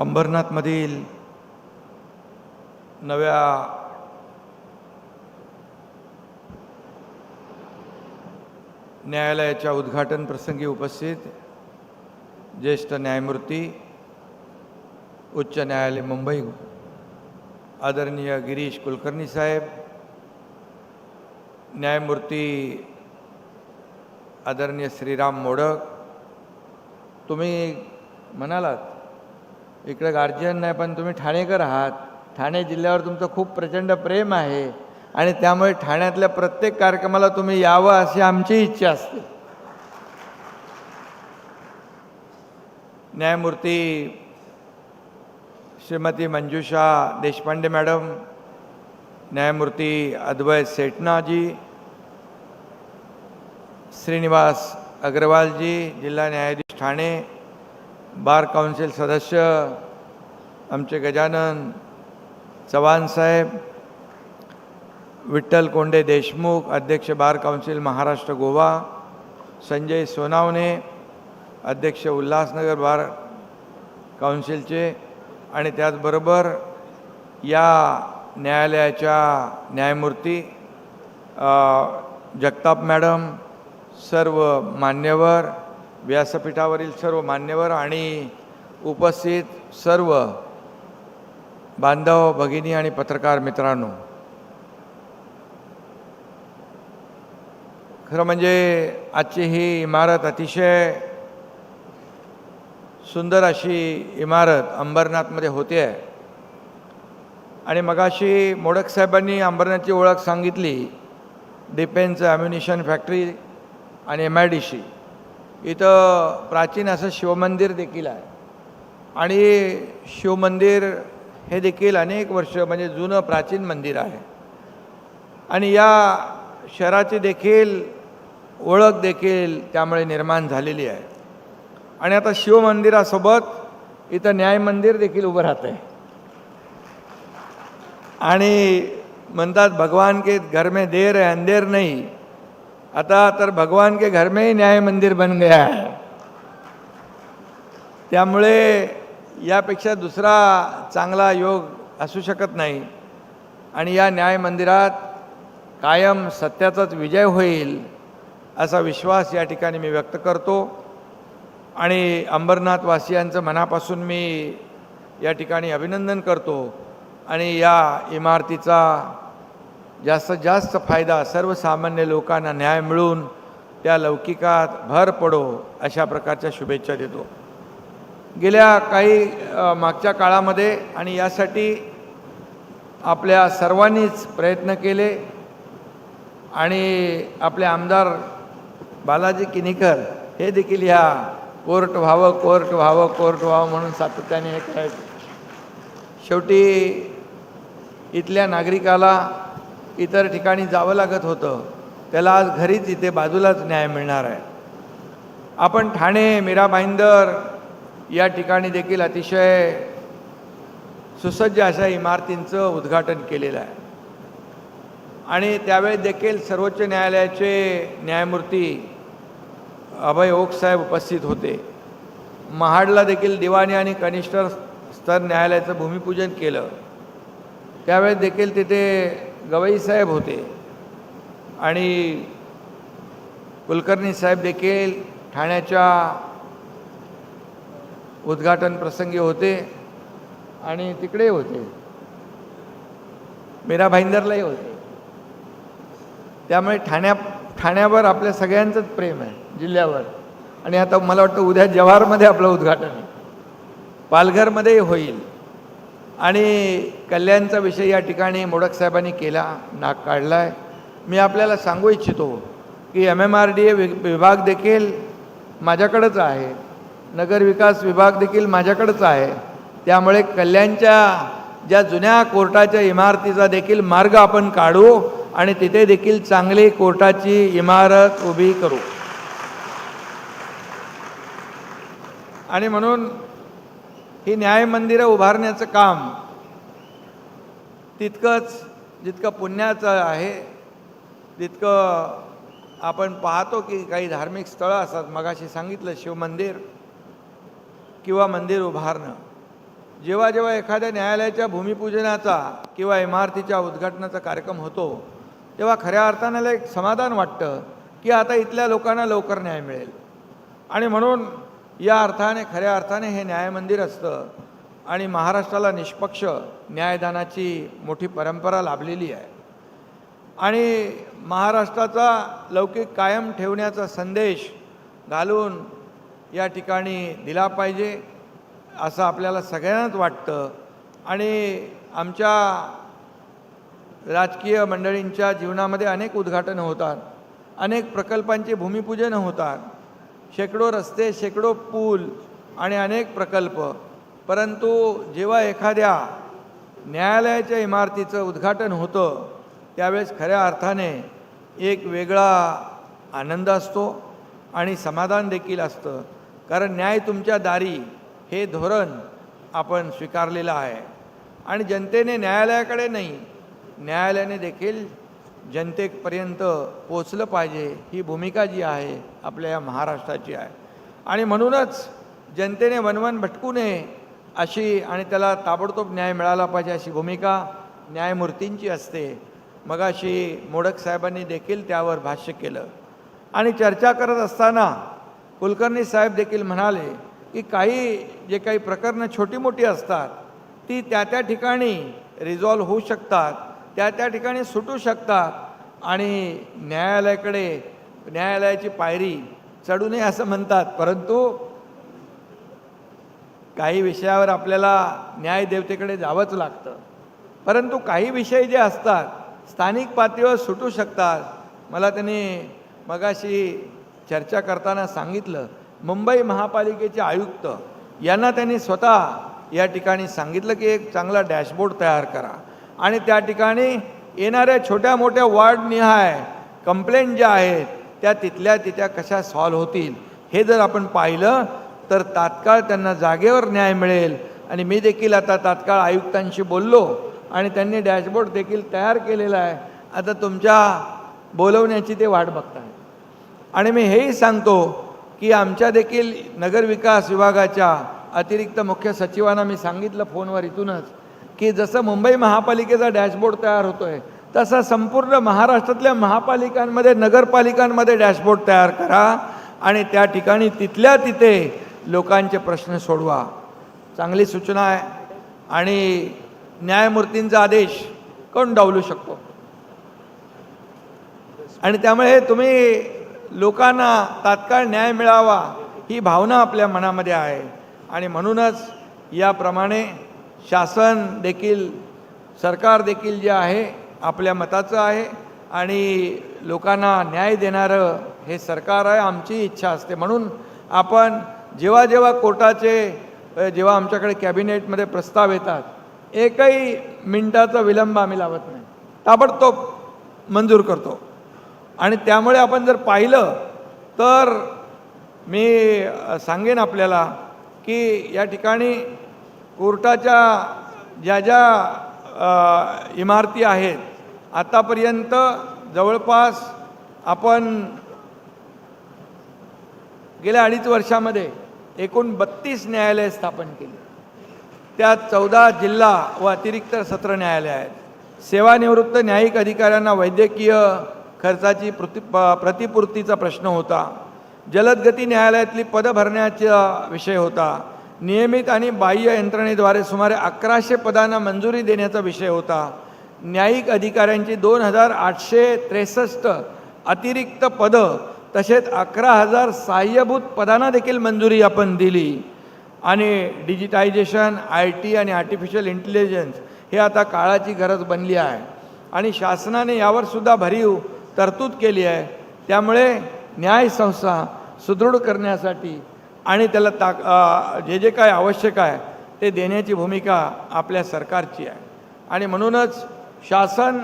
अंबरनाथमधील नव्या न्यायालयाच्या उद्घाटन प्रसंगी उपस्थित ज्येष्ठ न्यायमूर्ती उच्च न्यायालय मुंबई आदरणीय गिरीश कुलकर्णी साहेब न्यायमूर्ती आदरणीय श्रीराम मोडक तुम्ही म्हणालात इकडे गार्जियन नाही पण तुम्ही ठाणेकर आहात. ठाणे जिल्ह्यावर तुमचं खूप प्रचंड प्रेम आहे. आणि त्यामुळे ठाण्यातल्या प्रत्येक कार्यक्रमाला तुम्ही यावं अशी आमची इच्छा असते. न्यायमूर्ती श्रीमती मंजुषा देशपांडे मॅडम न्यायमूर्ती अद्वैत सेटनाजी श्रीनिवास अग्रवालजी जिल्हा न्यायाधीश ठाणे बार काउन्सिल सदस्य आमचे गजानन चव्हाण साहेब विठ्ठल कोंडे देशमुख अध्यक्ष बार काउन्सिल महाराष्ट्र गोवा संजय सोनावणे अध्यक्ष उल्हासनगर बार काउन्सिलचे आणि त्याचबरोबर या न्यायालयाच्या न्यायमूर्ती जगताप मॅडम सर्व मान्यवर व्यासपीठावरील सर्व मान्यवर आणि उपस्थित सर्व बांधव भगिनी आणि पत्रकार मित्रांनो खरं म्हणजे आजची ही इमारत अतिशय सुंदर अशी इमारत अंबरनाथमध्ये होते आहे. आणि मगाशी मोडक साहेबांनी अंबरनाथची ओळख सांगितली डिफेन्स ॲम्युनिशन फॅक्टरी आणि एम आय डी सी इथं प्राचीन असं शिवमंदिर देखील आहे. आणि शिवमंदिर हे देखील अनेक वर्ष म्हणजे जुनं प्राचीन मंदिर आहे. आणि या शहराची देखील ओळख देखील त्यामुळे निर्माण झालेली आहे. आणि आता शिवमंदिरासोबत इथं न्याय मंदिर देखील उभं राहतं आहे आणि म्हणतात भगवान के घर में देर है अंधेर नहीं. आता तर भगवान के घर में ही न्याय मंदिर बन गया है। त्यामुळे यापेक्षा दुसरा चांगला योग असू शकत नाही आणि या न्याय मंदिरात कायम सत्याचाच विजय होईल असा विश्वास या ठिकाणी मी व्यक्त करतो आणि अंबरनाथवासियांचं मनापासून मी या ठिकाणी अभिनंदन करतो आणि या इमारतीचा जास्तीत जास्त फायदा सर्वसामान्य लोकांना न्याय मिळून त्या लौकिकात भर पडो अशा प्रकारच्या शुभेच्छा देतो. गेल्या काही मागच्या काळामध्ये आणि यासाठी आपल्या सर्वांनीच प्रयत्न केले आणि आपले आमदार बालाजी किनीकर हे देखील ह्या कोर्ट व्हावं कोर्ट व्हावं कोर्ट व्हावं म्हणून सातत्याने हे करायचे. शेवटी इथल्या नागरिकाला इतर ठिकाणी जावं लागत होतं त्याला आज घरीच इथे बाजूलाच न्याय मिळणार आहे. आपण ठाणे मीरा भाईंदर या ठिकाणी देखील अतिशय सुसज्ज अशा इमारतींचं उद्घाटन केलेलं आहे. आणि त्यावेळी देखील सर्वोच्च न्यायालयाचे न्यायमूर्ती अभय ओकसाहेब उपस्थित होते. महाडला देखील दिवाणी आणि कनिष्ठ स्तर न्यायालयाचं भूमिपूजन केलं. त्यावेळेस देखील तिथे गवई साहेब होते. आणि कुलकर्णी साहेब देखील ठाण्याच्या उद्घाटन प्रसंगी होते आणि तिकडे होते. मीरा भाईंदरलाही होते. त्यामुळे ठाण्या ठाण्यावर आपल्या सगळ्यांचंच प्रेम आहे जिल्ह्यावर. आणि आता मला वाटतं उद्या जव्हारमध्ये आपलं उद्घाटन आहे. पालघरमध्येही होईल. आणि कल्याणचा विषय या ठिकाणी मोडक साहेबांनी केला नाक काढला आहे मी आपल्याला सांगू इच्छितो की M M R D A विभाग देखील माझ्याकडंच आहे. नगरविकास विभाग देखील माझ्याकडंच आहे. त्यामुळे कल्याणच्या ज्या जुन्या कोर्टाच्या इमारतीचा देखील मार्ग आपण काढू आणि तिथे देखील चांगली कोर्टाची इमारत उभी करू. आणि म्हणून ही न्याय मंदिरं उभारण्याचं काम तितकंच जितकं पुण्याचं आहे तितकं आपण पाहतो की काही धार्मिक स्थळं असतात. मगाशी सांगितलं शिवमंदिर किंवा मंदिर उभारणं. जेव्हा जेव्हा एखाद्या न्यायालयाच्या भूमिपूजनाचा किंवा इमारतीच्या उद्घाटनाचा कार्यक्रम होतो तेव्हा खऱ्या अर्थानं एक समाधान वाटतं की आता इथल्या लोकांना लवकर न्याय मिळेल. आणि म्हणून या अर्थाने खऱ्या अर्थाने हे न्यायमंदिर असतं आणि महाराष्ट्राला निष्पक्ष न्यायदानाची मोठी परंपरा लाभलेली आहे. आणि महाराष्ट्राचा लौकिक कायम ठेवण्याचा संदेश घालून या ठिकाणी दिला पाहिजे असं आपल्याला सगळ्यांनाच वाटतं. आणि आमच्या राजकीय मंडळींच्या जीवनामध्ये अनेक उद्घाटनं होतात अनेक प्रकल्पांची भूमिपूजनं होतात. शेकडो रस्ते शेकडो पूल आणि अनेक प्रकल्प. परंतु जेव्हा एखाद्या न्यायालयाच्या इमारतीचं उद्घाटन होतं त्यावेळेस खऱ्या अर्थाने एक वेगळा आनंद असतो आणि समाधान देखील असतं. कारण न्याय तुमच्या दारी हे धोरण आपण स्वीकारलेलं आहे. आणि जनतेने न्यायालयाकडे नाही न्यायालयाने देखील जनतेपर्यंत पोचलं पाहिजे ही भूमिका जी आहे आपल्या या महाराष्ट्राची आहे. आणि म्हणूनच जनतेने वनवन भटकू नये अशी आणि त्याला ताबडतोब न्याय मिळाला पाहिजे अशी भूमिका न्यायमूर्तींची असते. मगाशी मोडक साहेबांनी देखील त्यावर भाष्य केलं. आणि चर्चा करत असताना कुलकर्णी साहेब देखील म्हणाले की काही जे काही प्रकरणं छोटी मोठी असतात ती त्या त्या ठिकाणी रिझॉल्व होऊ शकतात. त्या त्या ठिकाणी सुटू शकतात. आणि न्यायालयाकडे न्यायालयाची पायरी चढू नये असं म्हणतात परंतु काही विषयावर आपल्याला न्यायदेवतेकडे जावंच लागतं. परंतु काही विषय जे असतात स्थानिक पातळीवर सुटू शकतात. मला त्यांनी मगाशी चर्चा करताना सांगितलं मुंबई महापालिकेचे आयुक्त यांना त्यांनी स्वतः या ठिकाणी सांगितलं की एक चांगला डॅशबोर्ड तयार करा. आणि त्या ठिकाणी येणाऱ्या छोट्या मोठ्या वार्डनिहाय कंप्लेंट ज्या आहेत त्या तिथल्या तिथल्या कशा सॉल्व्ह होतील हे जर आपण पाहिलं तर तात्काळ त्यांना जागेवर न्याय मिळेल. आणि मी देखील आता तात्काळ आयुक्तांशी बोललो आणि त्यांनी डॅशबोर्ड देखील तयार केलेला आहे. आता तुमच्या बोलवण्याची ते वाट बघताय. आणि मी हेही सांगतो की आमच्या देखील नगरविकास विभागाच्या अतिरिक्त मुख्य सचिवांना मी सांगितलं फोनवर इथूनच की जसं मुंबई महापालिकेचा डॅशबोर्ड तयार होतो आहे तसा संपूर्ण महाराष्ट्रातल्या महापालिकांमध्ये नगरपालिकांमध्ये डॅशबोर्ड तयार करा आणि त्या ठिकाणी तिथल्या तिथे लोकांचे प्रश्न सोडवा. चांगली सूचना आहे. आणि न्यायमूर्तींचा आदेश कोण डावलू शकतो? आणि त्यामुळे तुम्ही लोकांना तात्काळ न्याय मिळावा ही भावना आपल्या मनामध्ये आहे. आणि म्हणूनच याप्रमाणे शासन देखील सरकार देखील जे आहे आपल्या मताचं आहे आणि लोकांना न्याय देणारं हे सरकार आहे आमची इच्छा असते. म्हणून आपण जेव्हा जेव्हा कोर्टाचे जेव्हा आमच्याकडे कॅबिनेटमध्ये प्रस्ताव येतात एकही मिनटाचा विलंब आम्ही लावत नाही. ताबडतोब मंजूर करतो. आणि त्यामुळे आपण जर पाहिलं तर मी सांगेन आपल्याला की या ठिकाणी कोर्टाच्या ज्या ज्या इमारती आहेत आतापर्यंत जवळपास आपण गेल्या अडीच वर्षामध्ये एकूण बत्तीस न्यायालये स्थापन केली. त्यात चौदा जिल्हा व अतिरिक्त सत्र न्यायालय आहेत. सेवानिवृत्त न्यायिक अधिकाऱ्यांना वैद्यकीय खर्चाची प्रति प- प्रतिपूर्तीचा प्रश्न होता. जलदगती न्यायालयातली पदं भरण्याचा विषय होता. नियमित आणि बाह्य यंत्रणेद्वारे सुमारे अकराशे पदांना मंजुरी देण्याचा विषय होता. न्यायिक अधिकाऱ्यांची दोन हजार आठशे त्रेसष्ट अतिरिक्त पदं तसेच अकरा हजार सहाय्यभूत पदांना देखील मंजुरी आपण दिली. आणि डिजिटायझेशन आय टी आणि आर्टिफिशियल इंटेलिजन्स हे आता काळाची गरज बनली आहे. आणि शासनाने यावर सुद्धा भरीव तरतूद केली आहे. त्यामुळे न्यायसंस्था सुदृढ करण्यासाठी आणि त्याला ताक जे जे काय आवश्यक आहे ते देण्याची भूमिका आपल्या सरकारची आहे. आणि म्हणूनच शासन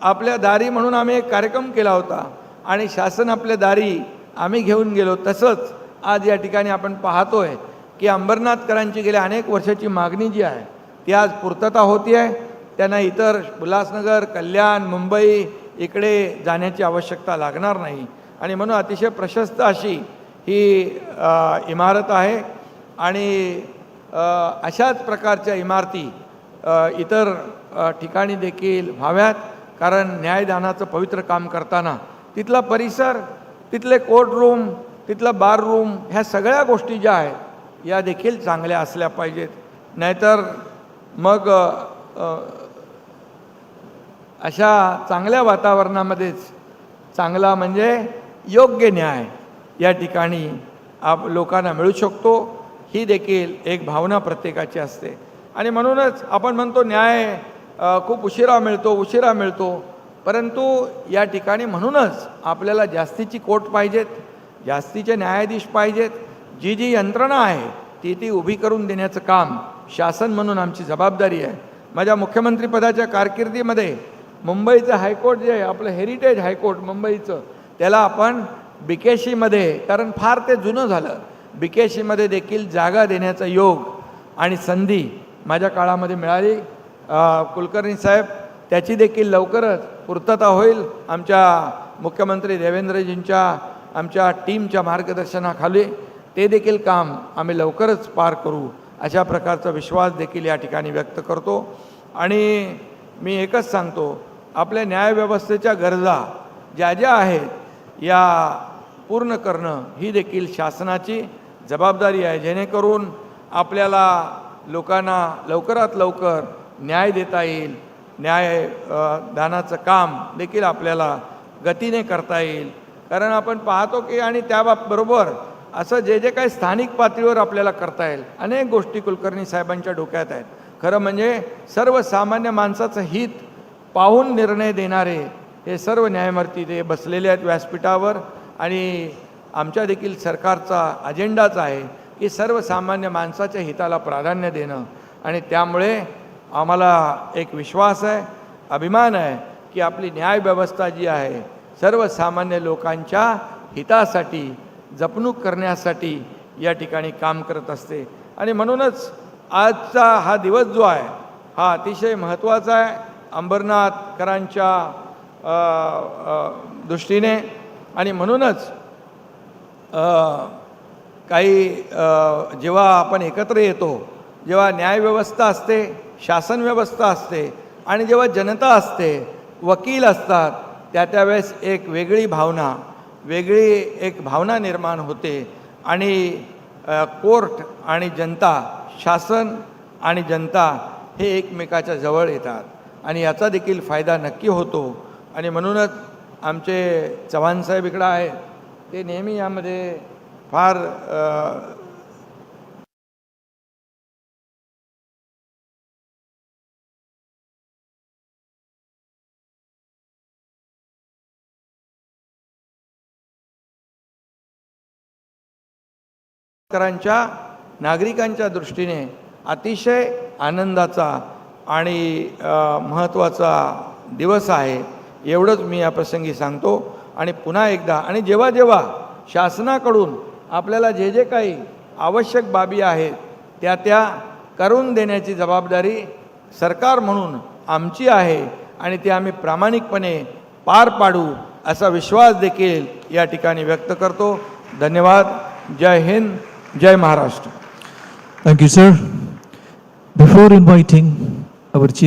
आपल्या दारी म्हणून आम्ही एक कार्यक्रम केला होता आणि शासन आपल्या दारी आम्ही घेऊन गेलो. तसंच आज या ठिकाणी आपण पाहतोय की अंबरनाथकरांची गेल्या अनेक वर्षाची मागणी जी आहे ती आज पूर्तता होती आहे. त्यांना इतर उल्हासनगर कल्याण मुंबई इकडे जाण्याची आवश्यकता लागणार नाही. आणि म्हणून अतिशय प्रशस्त अशी ही इमारत आहे आणि अशाच प्रकारच्या इमारती इतर ठिकाणी देखील व्हाव्यात. कारण न्यायदानाचं पवित्र काम करताना तिथला परिसर तिथले कोर्ट रूम तिथलं बार रूम ह्या सगळ्या गोष्टी ज्या आहेत या देखील चांगल्या असल्या पाहिजेत. नाहीतर मग अशा चांगल्या वातावरणामध्येच चांगला म्हणजे योग्य न्याय या ठिकाणी आप लोकांना मिळू शकतो. ही देखील एक भावना प्रत्येकाची असते. आणि म्हणूनच आपण म्हणतो न्याय खूप उशिरा मिळतो उशिरा मिळतो. परंतु या ठिकाणी म्हणूनच आपल्याला जास्तीची कोर्ट पाहिजेत जास्तीचे न्यायाधीश पाहिजेत. जी जी यंत्रणा आहे ती ती उभी करून देण्याचं काम शासन म्हणून आमची जबाबदारी आहे. माझ्या मुख्यमंत्रीपदाच्या कारकिर्दीमध्ये मुंबईचं हायकोर्ट जे आहे आपलं हेरिटेज हायकोर्ट मुंबईचं त्याला आपण बिकेशीमध्ये कारण फार ते जुनं झालं. बिकेशीमध्ये देखील जागा देण्याचा योग आणि संधी माझ्या काळामध्ये मिळाली. कुलकर्णी साहेब त्याची देखील लवकरच पूर्तता होईल. आमच्या मुख्यमंत्री देवेंद्रजींच्या आमच्या टीमच्या मार्गदर्शनाखाली ते देखील काम आम्ही लवकरच पार करू अशा प्रकारचा विश्वास देखील या ठिकाणी व्यक्त करतो. आणि मी एकच सांगतो आपल्या न्यायव्यवस्थेच्या गरजा ज्या ज्या आहेत या पूर्ण करणं ही देखील शासनाची जबाबदारी आहे. जेणेकरून आपल्याला लोकांना लवकरात लवकर न्याय देता येईल. न्याय दानाचं काम देखील आपल्याला गतीने करता येईल. कारण आपण पाहतो की आणि त्याबाबरोबर असं जे जे काही स्थानिक पातळीवर आपल्याला करता येईल. अनेक गोष्टी कुलकर्णी साहेबांच्या डोक्यात आहेत. खरं म्हणजे सर्वसामान्य माणसाचं हित पाहून निर्णय देणारे हे सर्व न्यायमूर्ती ते बसलेले आहेत व्यासपीठावर. आणि आमच्या देखील सरकारचा अजेंडाच आहे की सर्वसामान्य माणसाच्या हिताला प्राधान्य देणं. आणि त्यामुळे आम्हाला एक विश्वास आहे अभिमान आहे की आपली न्यायव्यवस्था जी आहे सर्वसामान्य लोकांच्या हितासाठी जपणूक करण्यासाठी या ठिकाणी काम करत असते. आणि म्हणूनच आजचा हा दिवस जो आहे हा अतिशय महत्त्वाचा आहे. अंबरनाथकरांच्या दृष्टीने आणि म्हणूनच काही जेव्हा आपण एकत्र येतो जेव्हा न्यायव्यवस्था असते शासन व्यवस्था असते आणि जेव्हा जनता असते वकील असतात त्या त्यावेळेस एक वेगळी भावना वेगळी एक भावना निर्माण होते आणि कोर्ट आणि जनता शासन आणि जनता हे एकमेकाच्या जवळ येतात. आणि याचा देखील फायदा नक्की होतो. आणि म्हणूनच आमचे चव्हाणसाहेब इकडं आहेत ते नेहमी यामध्ये फार करांच्या नागरिकांच्या दृष्टीने अतिशय आनंदाचा आणि महत्त्वाचा दिवस आहे. एवढंच मी या प्रसंगी सांगतो. आणि पुन्हा एकदा आणि जेव्हा जेव्हा शासनाकडून आपल्याला जे जे काही आवश्यक बाबी आहेत त्या त्या करून देण्याची जबाबदारी सरकार म्हणून आमची आहे आणि ते आम्ही प्रामाणिकपणे पार पाडू असा विश्वास देखील या ठिकाणी व्यक्त करतो. धन्यवाद. जय हिंद. जय Maharashtra. Thank you sir before inviting our chief